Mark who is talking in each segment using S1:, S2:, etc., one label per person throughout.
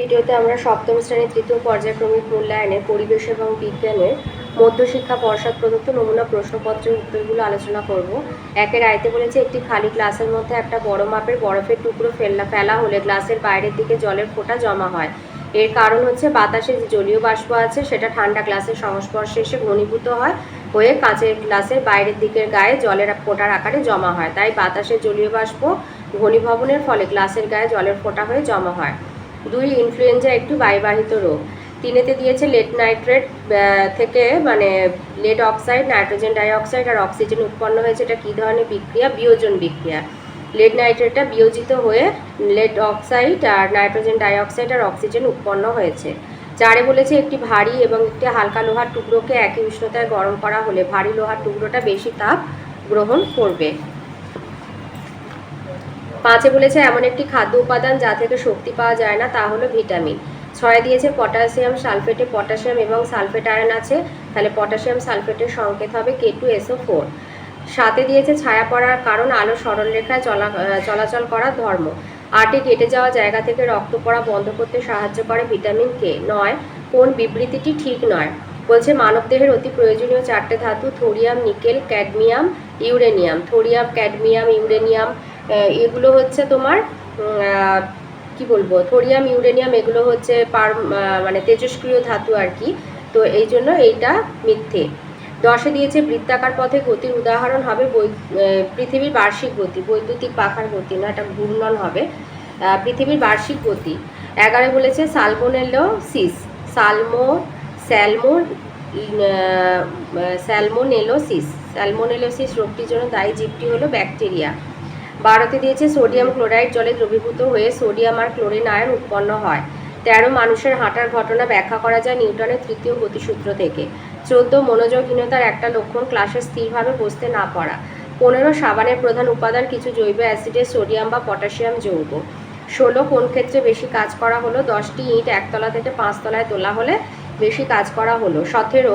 S1: ভিডিওতে আমরা সপ্তম শ্রেণির তৃতীয় পর্যায়ক্রমিক মূল্যায়নে, পরিবেশ এবং বিজ্ঞানের মধ্যশিক্ষা পর্ষদ প্রদত্ত নমুনা প্রশ্নপত্রের উত্তরগুলো আলোচনা করব। একের আয়তে বলেছে, একটি খালি গ্লাসের মধ্যে একটা বড় মাপের বরফের টুকরো ফেলা ফেলা হলে গ্লাসের বাইরের দিকে জলের ফোঁটা জমা হয়। এর কারণ হচ্ছে, বাতাসে যে জলীয় বাষ্প আছে, সেটা ঠান্ডা গ্লাসের সংস্পর্শে এসে ঘনীভূত হয়, হয়ে কাঁচের গ্লাসের বাইরের দিকের গায়ে জলের ফোঁটার আকারে জমা হয়। তাই বাতাসের জলীয় বাষ্প ঘনীভবনের ফলে গ্লাসের গায়ে জলের ফোঁটা হয়ে জমা হয়। দুই ইনফ্লুয়েঞ্জা একটু বায়ুবাহিত রোগ। তিনেতে দিয়েছে লেট নাইট্রেট থেকে মানে লেড অক্সাইড নাইট্রোজেন ডাইঅক্সাইড আর অক্সিজেন উৎপন্ন হয়েছে। এটা কী ধরনের বিক্রিয়া? বিয়োজন বিক্রিয়া। লেড নাইট্রেটটা বিয়োজিত হয়ে লেড অক্সাইড আর নাইট্রোজেন ডাইঅক্সাইড আর অক্সিজেন উৎপন্ন হয়েছে। চারে বলেছে একটি ভারী এবং একটি হালকা লোহার টুকরোকে একই উষ্ণতায় গরম করা হলে ভারী লোহার টুকরোটা বেশি তাপ গ্রহণ করবে। পাঁচে বলেছে, এমন একটি খাদ্য উপাদান যা থেকে শক্তি পাওয়া যায় না, তা হলো ভিটামিন। ছয় দিয়েছে, পটাশিয়াম সালফেটে পটাশিয়াম এবং সালফেট আয়ন আছে, তাহলে পটাশিয়াম সালফেটের সংকেত হবে কে টু এসও ফোর সাথে দিয়েছে, ছায়া পড়ার কারণ, আলো সরলরেখায় চলা চলাচল করার ধর্ম। আটে কেটে যাওয়া জায়গা থেকে রক্ত পড়া বন্ধ করতে সাহায্য করে ভিটামিন কে নয়, কোন বিবৃতিটি ঠিক নয়। বলছে মানবদেহের অতি প্রয়োজনীয় চারটে ধাতু, thorium, nickel, cadmium, uranium. Thorium, cadmium, uranium এগুলো হচ্ছে তোমার কি বলব থোরিয়াম ইউরেনিয়াম এগুলো হচ্ছে পার মানে তেজস্ক্রিয় ধাতু আর কি। তো এই জন্য এইটা মিথ্যে। দশে দিয়েছে বৃত্তাকার পথে গতির উদাহরণ হবে বৈ পৃথিবীর বার্ষিক গতি, বৈদ্যুতিক পাখার গতি, না, এটা ঘূর্ণন হবে। পৃথিবীর বার্ষিক গতি। এগারো বলেছে সালমোনেলোসিস সালমো, স্যালমো স্যালমোনেলোসিস স্যালমোনেলোসিস রোগটির জন্য দায়ী জীবটি হলো ব্যাকটেরিয়া। বারোতে দিয়েছে সোডিয়াম ক্লোরাইড জলে দ্রবীভূত হয়ে সোডিয়াম আর ক্লোরিন আয়ন উৎপন্ন হয়। তেরো, মানুষের হাঁটার ঘটনা ব্যাখ্যা করা যায় নিউটনের তৃতীয় গতিসূত্র থেকে। চোদ্দ, মনোযোগহীনতার একটা লক্ষণ ক্লাসে স্থিরভাবে বসতে না পারা। পনেরো, সাবানের প্রধান উপাদান কিছু জৈব অ্যাসিডে সোডিয়াম বা পটাশিয়াম যৌগ। ষোলো, কোন ক্ষেত্রে বেশি কাজ করা হলো? দশটি ইট একতলা থেকে পাঁচতলায় তোলা হলে বেশি কাজ করা হলো। সতেরো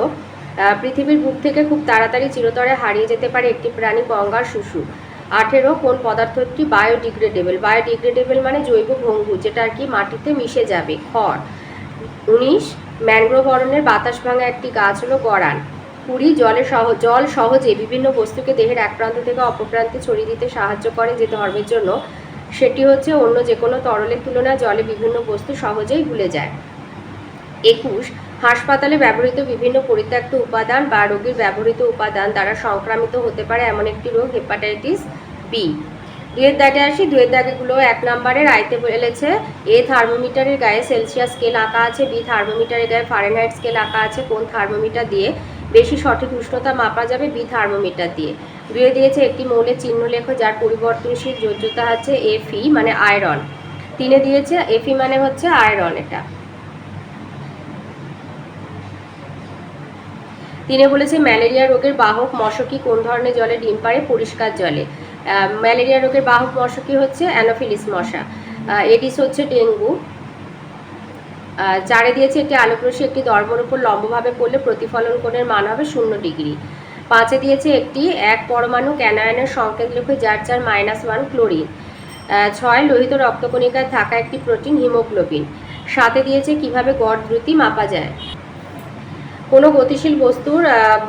S1: পৃথিবীর বুক থেকে খুব তাড়াতাড়ি চিরতরে হারিয়ে যেতে পারে একটি প্রাণী গঙ্গার শুশু। আঠেরো কোন পদার্থটি বায়োডিগ্রেডেবল? বায়োডিগ্রেডেবল মানে জৈব ভঙ্গু যেটা আর কি মাটিতে মিশে যাবে, খড়। উনিশ, ম্যানগ্রোভ অরণ্যের বাতাস ভাঙা একটি গাছ হলো গড়ান কুড়ি, জলে সহ, জল সহজে বিভিন্ন বস্তুকে দেহের এক প্রান্ত থেকে অপর প্রান্তে ছড়িয়ে দিতে সাহায্য করে যে ধর্মের জন্য। সেটি হচ্ছে অন্য যে কোনো তরলের তুলনায় জলে বিভিন্ন বস্তু সহজেই ভুলে যায়। একুশ হাসপাতালে ব্যবহৃত বিভিন্ন পরিত্যক্ত উপাদান বা রোগীর ব্যবহৃত উপাদান দ্বারা সংক্রামিত হতে পারে এমন একটি রোগ হেপাটাইটিস বি দুয়ের দাগে আসি দুয়ের দাগেগুলো এক নম্বরের আইতে বলেছে, এ থার্মোমিটারের গায়ে সেলসিয়াস স্কেল আঁকা আছে, বি থার্মোমিটারের গায়ে ফারেনহাইট স্কেল আঁকা আছে, কোন থার্মোমিটার দিয়ে বেশি সঠিক উষ্ণতা মাপা যাবে, বি থার্মোমিটার দিয়ে। দুয়ে দিয়েছে একটি মৌলের চিহ্ন লেখো যার পরিবর্তনশীল যোজ্যতা আছে এফি মানে আয়রন তিনে দিয়েছে এফি মানে হচ্ছে আয়রন এটা। তিনি বলেছে ম্যালেরিয়া রোগের বাহক মশকি কোন ধরনের জলে ডিম পারে পরিষ্কার জলে। ম্যালেরিয়া রোগের বাহক মশকি হচ্ছে অ্যানোফিলিস মশা। এডিস হচ্ছে ডেঙ্গু। চারে দিয়েছে একটি আলোকরশ্মি, একটি দর্পণ উপর লম্বভাবে পড়লে প্রতিফলন কোণের মান হবে শূন্য ডিগ্রি। পাঁচে দিয়েছে একটি এক পরমাণু ক্যানায়নের সংকেত লেখে, যার যার মাইনাস ওয়ান ক্লোরিন। ছয় লোহিত রক্তকণিকায় থাকা একটি প্রোটিন হিমোগ্লোবিন। সাথে দিয়েছে কীভাবে গড় দ্রুতি মাপা যায়? কোনো গতিশীল বস্তুর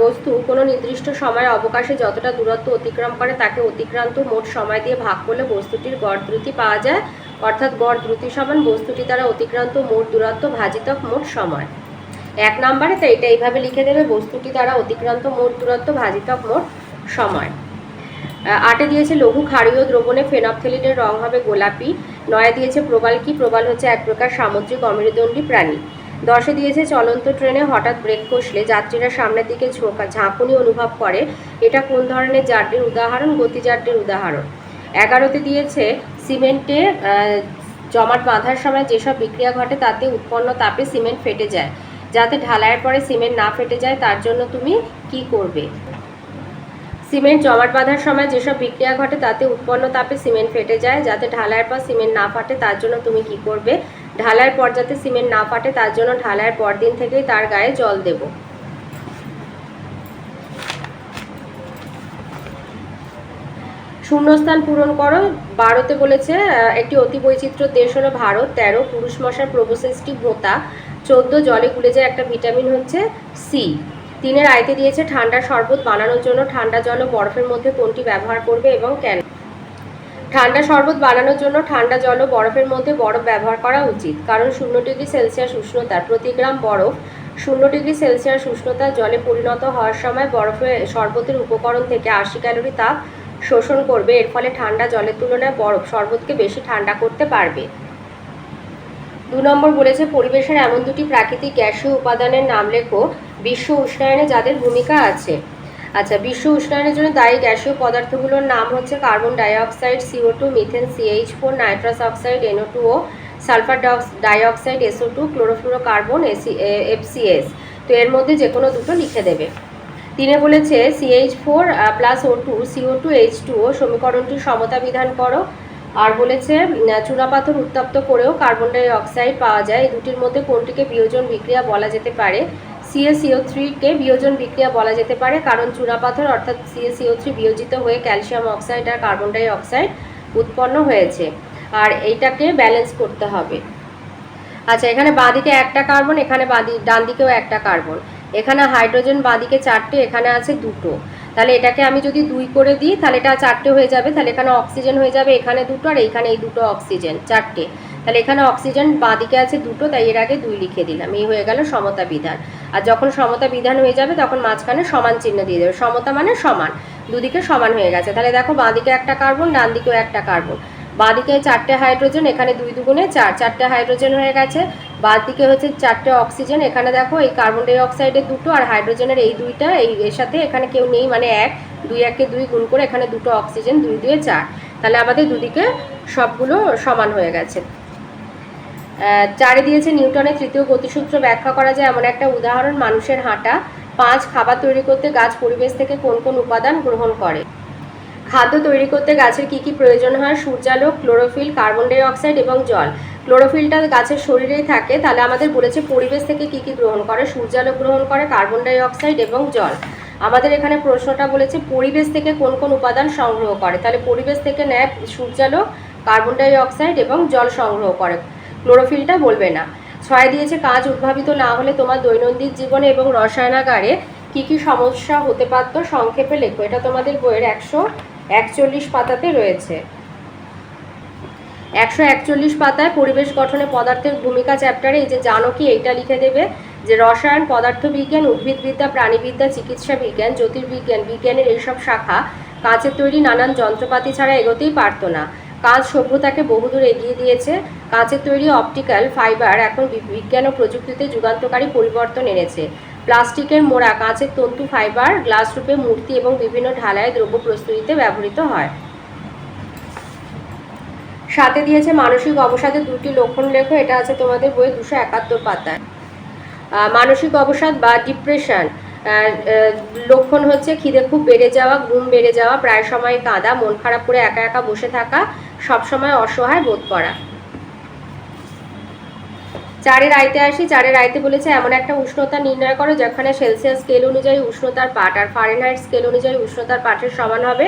S1: বস্তু কোনো নির্দিষ্ট সময় অবকাশে যতটা দূরত্ব অতিক্রম করে তাকে অতিক্রান্ত মোট সময় দিয়ে ভাগ করলে বস্তুটির গড় দ্রুতি পাওয়া যায়। অর্থাৎ গড় দ্রুতি সমান বস্তুটি দ্বারা অতিক্রান্ত মোট দূরত্ব ভাজিতক মোট সময়। এক নম্বরে তো এটা এইভাবে লিখে দেবে, বস্তুটি দ্বারা অতিক্রান্ত মোট দূরত্ব ভাজিতক মোট সময়। আটে দিয়েছে, লঘু ক্ষারীয় দ্রবণে ফেনপথেলিনের রং হবে গোলাপি। নয়ে দিয়েছে, প্রবাল কি? প্রবাল হচ্ছে এক প্রকার সামুদ্রিক অমেরুদণ্ডী প্রাণী। দশে দিয়েছে চলন্ত ট্রেনে হঠাৎ ব্রেক কষলে যাত্রীরা সামনের দিকে ঝোঁকা, ঝাঁকুনি অনুভব করে। এটা কোন ধরনের জাড্যের উদাহরণ? গতিজাড্যের উদাহরণ। এগারোতে দিয়েছে সিমেন্টে জমাট বাঁধার সময় যেসব বিক্রিয়া ঘটে তাতে উৎপন্ন তাপে সিমেন্ট ফেটে যায়। যাতে ঢালাইয়ের পরে সিমেন্ট না ফেটে যায়, তার জন্য তুমি কি করবে? সিমেন্ট জমাট বাঁধার সময় যেসব বিক্রিয়া ঘটে তাতে উৎপন্ন তাপে সিমেন্ট ফেটে যায়, যাতে ঢালাইয়ের পর সিমেন্ট না ফাটে, তার জন্য তুমি কি করবে? ঢালাইয়ের পর যাতে সিমেন্ট না ফাটে, তার জন্য ঢালাইয়ের পর দিন থেকেই তার গায়ে জল দেব। শূন্যস্থান পূরণ করো। বারোতে বলেছে একটি অতি বৈচিত্র্য দেশ হলো ভারত। তেরো, পুরুষ মশার প্রবোসেসটি ভোতা। চোদ্দ, জলে গুলে যায় একটা ভিটামিন হচ্ছে সি। তিনের আয়তে দিয়েছে ঠান্ডা শরবত বানানোর জন্য। ঠান্ডা জল ও বরফের মধ্যে কোনটি ব্যবহার করবে এবং কেন? ঠান্ডা শরবত বানানোর জন্য ঠান্ডা জল ও বরফের মধ্যে বরফ ব্যবহার করা উচিত। কারণ শূন্য ডিগ্রি সেলসিয়াস উষ্ণতার প্রতি গ্রাম বরফ, শূন্য ডিগ্রি সেলসিয়াস উষ্ণতা জলে পরিণত হওয়ার সময় বরফে শরবতের উপকরণ থেকে আশি ক্যালোরি তাপ শোষণ করবে। এর ফলে ঠান্ডা জলের তুলনায় বরফ শরবতকে বেশি ঠান্ডা করতে পারবে। দু নম্বর বলেছে, পরিবেশের এমন দুটি প্রাকৃতিক গ্যাসীয় উপাদানের নাম লেখো, বিশ্ব উষ্ণায়নে যাদের ভূমিকা আছে। আচ্ছা বিশ্ব উষ্ণায়নের জন্য দায়ী গ্যাসীয় পদার্থগুলোর নাম হচ্ছে carbon dioxide, CO two, methane CH four, nitrous oxide NO two ও, sulphur dioxide SO two chlorofluorocarbon AC. FCS তো এর মধ্যে যে কোনো দুটো লিখে দেবে। তিনে বলেছে CH four plus O two, CO two, H two O, সমীকরণটির সমতা বিধান করো। আর বলেছে চুনাপাথর উত্তপ্ত করেও কার্বন ডাই অক্সাইড পাওয়া যায়। এই দুটির মধ্যে কোনটিকে বিয়োজন বিক্রিয়া বলা যেতে পারে? সিএসিও থ্রিকে বিয়োজন বিক্রিয়া বলা যেতে পারে, কারণ চুনাপাথর অর্থাৎ সিএসিও থ্রি বিয়োজিত হয়ে ক্যালসিয়াম অক্সাইড আর কার্বন ডাই অক্সাইড উৎপন্ন হয়েছে। আর এইটাকে ব্যালেন্স করতে হবে। আচ্ছা এখানে বাঁদিকে একটা কার্বন, এখানে বাঁদি ডান দিকেও একটা কার্বন। এখানে হাইড্রোজেন বাঁদিকে চারটে, এখানে আছে দুটো। তাহলে এটাকে আমি যদি দুই করে দিই, তাহলে এটা চারটে হয়ে যাবে। তাহলে এখানে অক্সিজেন হয়ে যাবে, এখানে দুটো, আর এইখানে এই দুটো অক্সিজেন চারটে। তাহলে এখানে অক্সিজেন বাঁদিকে আছে দুটো, তাই এর আগে দুই লিখে দিলাম। এই হয়ে গেল সমতা বিধান। আর যখন সমতা বিধান হয়ে যাবে, তখন মাঝখানে সমান চিহ্ন দিয়ে দেবে। সমতা মানে সমান। দুদিকে সমান হয়ে গেছে। তাহলে দেখো বাঁদিকে একটা কার্বন ডান দিকেও একটা কার্বন বাঁদিকে চারটে হাইড্রোজেন, এখানে দুই দুগুণে চার। চারটে হাইড্রোজেন হয়ে গেছে, বাঁদিকে হচ্ছে চারটে অক্সিজেন। এখানে দেখো, এই কার্বন ডাই অক্সাইডের দুটো আর হাইড্রোজেনের এই দুইটা, এই এর সাথে এখানে কেউ নেই মানে এক। দুই, একে দুই গুণ করে এখানে দুটো অক্সিজেন, দুই দুয়ে চার। তাহলে আমাদের দুদিকে সবগুলো সমান হয়ে গেছে। চারে দিয়েছে নিউটনের তৃতীয় গতিসূত্র ব্যাখ্যা করা যায়। এমন একটা উদাহরণ, মানুষের হাঁটা। পাঁচ, খাবার তৈরি করতে গাছ পরিবেশ থেকে কোন কোন উপাদান গ্রহণ করে? খাদ্য তৈরি করতে গাছের কি কি প্রয়োজন হয়? সূর্যালোক ক্লোরোফিল কার্বন ডাই অক্সাইড এবং জল। ক্লোরোফিলটা গাছের শরীরেই থাকে, তাহলে আমাদের বলেছে পরিবেশ থেকে কি কি গ্রহণ করে? সূর্যালোক গ্রহণ করে কার্বন ডাই অক্সাইড এবং জল। আমাদের এখানে প্রশ্নটা বলেছে পরিবেশ থেকে কোন কোন উপাদান সংগ্রহ করে? তাহলে পরিবেশ থেকে নেয় সূর্যালোক কার্বন ডাইঅক্সাইড এবং জল সংগ্রহ করে। ক্লোরোফিলটা বলবে না। ছয় দিয়েছে, কাজ উদ্ভাবিত না হলে তোমার দৈনন্দিন জীবনে এবং রসায়নাগারে কি কি সমস্যা হতে পারত? সংক্ষেপে লেখো। এটা তোমাদের বইয়ের একশো একচল্লিশ পাতাতে রয়েছে। একশো একচল্লিশ পাতায় পরিবেশ গঠনে পদার্থের ভূমিকা চ্যাপ্টারে এই যে জানো কি, এইটা লিখে দেবে যে রসায়ন, পদার্থবিজ্ঞান, উদ্ভিদবিদ্যা, প্রাণীবিদ্যা চিকিৎসা বিজ্ঞান জ্যোতির্বিজ্ঞান, বিজ্ঞানের এইসব শাখা কাঁচের তৈরি নানান যন্ত্রপাতি ছাড়া এগোতেই পারতো না। কাঁচ সভ্যতাকে বহুদূর এগিয়ে দিয়েছে। কাঁচের তৈরি অপটিক্যাল ফাইবার এখন বিজ্ঞান ও প্রযুক্তিতে যুগান্তকারী পরিবর্তন এনেছে। প্লাস্টিকের মোড়া, কাঁচের তন্তু, ফাইবার, গ্লাস রূপে মূর্তি এবং বিভিন্ন ঢালাই দ্রব্য প্রস্তুতিতে ব্যবহৃত হয়। সাথে দিয়েছে মানসিক অবসাদের দুটি লক্ষণ লেখো, এটা আছে তোমাদের বইয়ে দুশো একাত্তর পাতায়। মানসিক অবসাদ বা ডিপ্রেশন লক্ষণ হচ্ছে খিদে খুব বেড়ে যাওয়া, ঘুম বেড়ে যাওয়া, প্রায় সময় কাঁদা, মন খারাপ করে একা একা বসে থাকা, সবসময় অসহায় বোধ করা। চারের আয়তে আসি, চারের আয়তে বলেছে, এমন একটা উষ্ণতা নির্ণয় করো যেখানে সেলসিয়াস স্কেল অনুযায়ী উষ্ণতার পাট আর ফারেনহাইট স্কেল অনুযায়ী উষ্ণতার পাটের সমান হবে।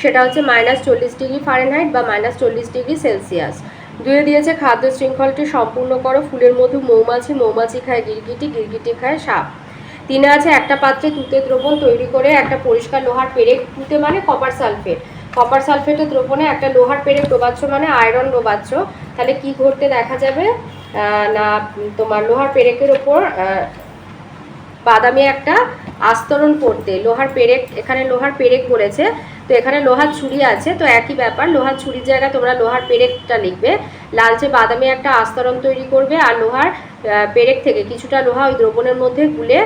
S1: সেটা হচ্ছে মাইনাস চল্লিশ ডিগ্রি ফারেনহাইট বা মাইনাস চল্লিশ ডিগ্রি সেলসিয়াস। দুয়ে দিয়েছে, খাদ্য শৃঙ্খলটি সম্পূর্ণ করো, ফুলের মধু, মৌমাছি মৌমাছি খায় গিরগিটি গিরগিটি খায় সাপ। তিনে আছে, একটা পাত্রে তুতে দ্রবণ তৈরি করে একটা পরিষ্কার লোহার পেরেক, তুতে মানে কপার সালফেট। কপার সালফেটের দ্রবণে একটা লোহার পেরেক ডোবাচ্ছ মানে আয়রন ডোবাচ্ছ। তাহলে কি ঘটতে দেখা যাবে? না, তোমার লোহার পেরেকের ওপর বাদামি একটা আস্তরণ পড়তে লোহার পেরেক, এখানে লোহার পেরেক বলেছে, তো এখানে লোহার ছুরি আছে, তো একই ব্যাপার, লোহার ছুরির জায়গায় তোমরা লোহার পেরেকটা লিখবে। লালচে বাদামি একটা আস্তরণ তৈরি করবে আর লোহার পেরেক থেকে কিছুটা লোহা ওই দ্রবণের মধ্যে গুলে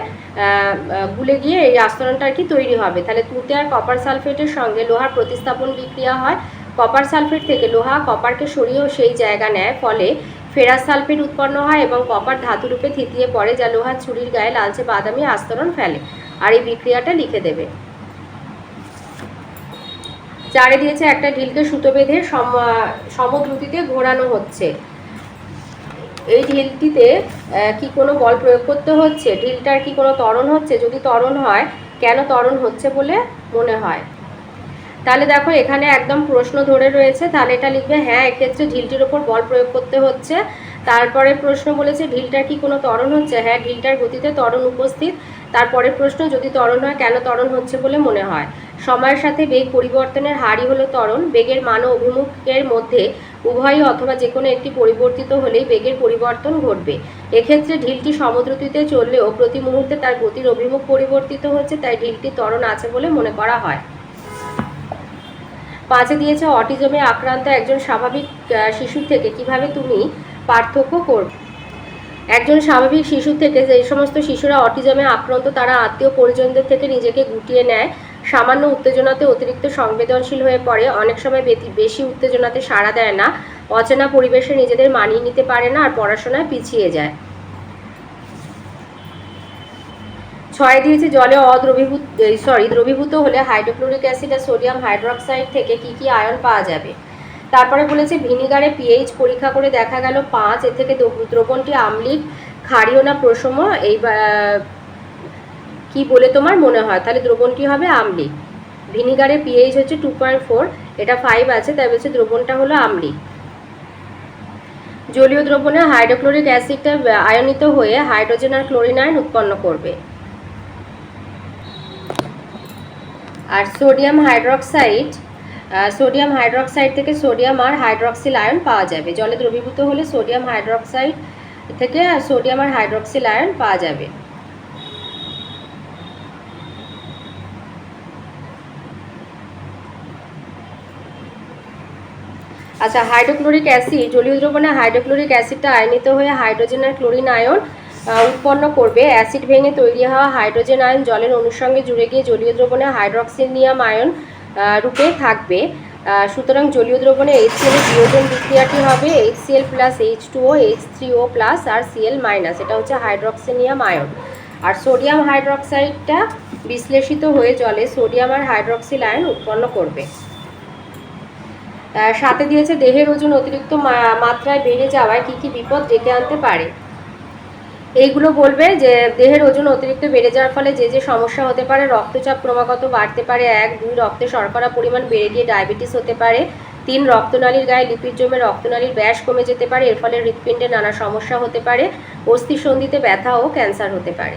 S1: গুলে গিয়ে এই আস্তরণটা আর কি তৈরি হবে। তাহলে তুতে আর কপার সালফেটের সঙ্গে লোহার প্রতিস্থাপন বিক্রিয়া হয়। কপার সালফেট থেকে লোহা কপারকে সরিয়েও সেই জায়গা নেয়, ফলে ফেরাস সালফেট উৎপন্ন হয় এবং কপার ধাতুরূপে থিতিয়ে পড়ে যা লোহার ছুরির গায়ে লালচে বাদামি আস্তরণ ফেলে। আর এই বিক্রিয়াটা লিখে দেবে। চারে দিয়েছে একটা ঢিলকে সুতো বেঁধে সম- সমদ্রুতিতে ঘোরানো হচ্ছে। এই ঢিলটিতে কি কোনো বল প্রয়োগ করতে হচ্ছে? ঢিলটার কি কোনো ত্বরণ হচ্ছে? যদি ত্বরণ হয়, কেন ত্বরণ হচ্ছে বলে মনে হয়? তাহলে দেখো, এখানে একদম প্রশ্ন ধরে রয়েছে। তাহলে এটা লিখবে হ্যাঁ এক্ষেত্রে ঢিলটির ওপর বল প্রয়োগ করতে হচ্ছে। তারপরে প্রশ্ন বলেছে, ঢিলটার কি কোনো ত্বরণ হচ্ছে? হ্যাঁ ঢিলটার গতিতে ত্বরণ উপস্থিত। তারপরে প্রশ্ন, যদি ত্বরণ হয়, কেন ত্বরণ হচ্ছে বলে মনে হয়? সময়ের সাথে বেগ পরিবর্তনের হারই হলো ত্বরণ। বেগের মান ও অভিমুখের মধ্যে উভয়ই অথবা যে কোনো একটি পরিবর্তিত হলেই বেগের পরিবর্তন ঘটবে। এক্ষেত্রে ঢিলটি সমদ্রুতিতে চললেও প্রতি মুহূর্তে তার গতির অভিমুখ পরিবর্তিত হচ্ছে, তাই ঢিলটি ত্বরণ আছে বলে মনে করা হয়। পাঁচে দিয়েছে অটিজমে আক্রান্ত একজন স্বাভাবিক শিশু থেকে। কীভাবে তুমি পার্থক্য করবে? একজন স্বাভাবিক শিশু থেকে যে সমস্ত শিশুরা অটিজমে আক্রান্ত, তারা আত্মীয় পরিজনদের থেকে নিজেকে গুটিয়ে নেয়। সামান্য উত্তেজনাতে অতিরিক্ত সংবেদনশীল হয়ে পড়ে। অনেক সময় বেশি উত্তেজনাতে সাড়া দেয় না। অচেনা পরিবেশে নিজেদের মানিয়ে নিতে পারে না আর পড়াশোনায় পিছিয়ে যায়। ছয় দিয়েছে জলে অদ্রবীভূত সরি দ্রবীভূত হলে হাইড্রোক্লোরিক অ্যাসিড আর সোডিয়াম হাইড্রোক্সাইড থেকে কি কি আয়ন পাওয়া যাবে? তারপরে বলেছে ভিনিগারে পিএইচ পরীক্ষা করে দেখা গেল পাঁচ এ থেকে দ্রব- দ্রবণটি আমলিক, ক্ষারীয় না প্রসম এই কি বলে তোমার মনে হয়? তাহলে দ্রবণটি হবে? আমলিক। ভিনিগারে পিএইচ হচ্ছে টু পয়েন্ট ফোর এটা ফাইভ আছে, তাই বলছে দ্রবণটা হলো আমলিক। জলীয় দ্রবণে হাইড্রোক্লোরিক অ্যাসিডটা আয়নিত হয়ে হাইড্রোজেন আর ক্লোরিন আয়ন উৎপন্ন করবে। আর সোডিয়াম হাইড্রক্সাইড সোডিয়াম হাইড্রক্সাইড থেকে সোডিয়াম আর হাইড্রক্সিল আয়ন পাওয়া যাবে। জলে দ্রবীভূত হলে সোডিয়াম হাইড্রক্সাইড থেকে সোডিয়াম আর হাইড্রক্সিল আয়ন পাওয়া যাবে। আচ্ছা হাইড্রোক্লোরিক অ্যাসিড, জলীয় দ্রবণে হাইড্রোক্লোরিক অ্যাসিডটা আয়নিত হয়ে হাইড্রোজেন আর ক্লোরিন আয়ন উৎপন্ন করবে। অ্যাসিড ভেঙে তৈরি হওয়া হাইড্রোজেন আয়ন জলের অণুর সঙ্গে জুড়ে গিয়ে জলীয় দ্রবণে হাইড্রক্সিনিয়াম আয়ন রূপে থাকবে। সুতরাং জলীয় দ্রবণে এইচসিএল বিয়োজন বিক্রিয়াটি হবে HCL plus H two O H three O plus আর সিএল মাইনাস এটা হচ্ছে হাইড্রক্সিনিয়াম আয়ন। আর সোডিয়াম হাইড্রক্সাইডটা বিশ্লেষিত হয়ে জলে সোডিয়াম আর হাইড্রক্সিল আয়ন উৎপন্ন করবে। সাথে দিয়েছে দেহের ওজন অতিরিক্ত মাত্রায় বেড়ে যাওয়ায় কি কি বিপদ ডেকে আনতে পারে? এইগুলো বলবে যে দেহের ওজন অতিরিক্ত বেড়ে যাওয়ার ফলে যে যে সমস্যা হতে পারে, রক্তচাপ ক্রমাগত বাড়তে পারে। এক, দুই, রক্তে শর্করা পরিমাণ বেড়ে গিয়ে ডায়াবেটিস হতে পারে। তিন, রক্তনালীর গায়ে লিপিড জমে রক্তনালীর ব্যাস কমে যেতে পারে। এর ফলে হৃৎপিণ্ডে নানা সমস্যা হতে পারে। অস্থিসন্ধিতে ব্যথা ও ক্যান্সার হতে পারে।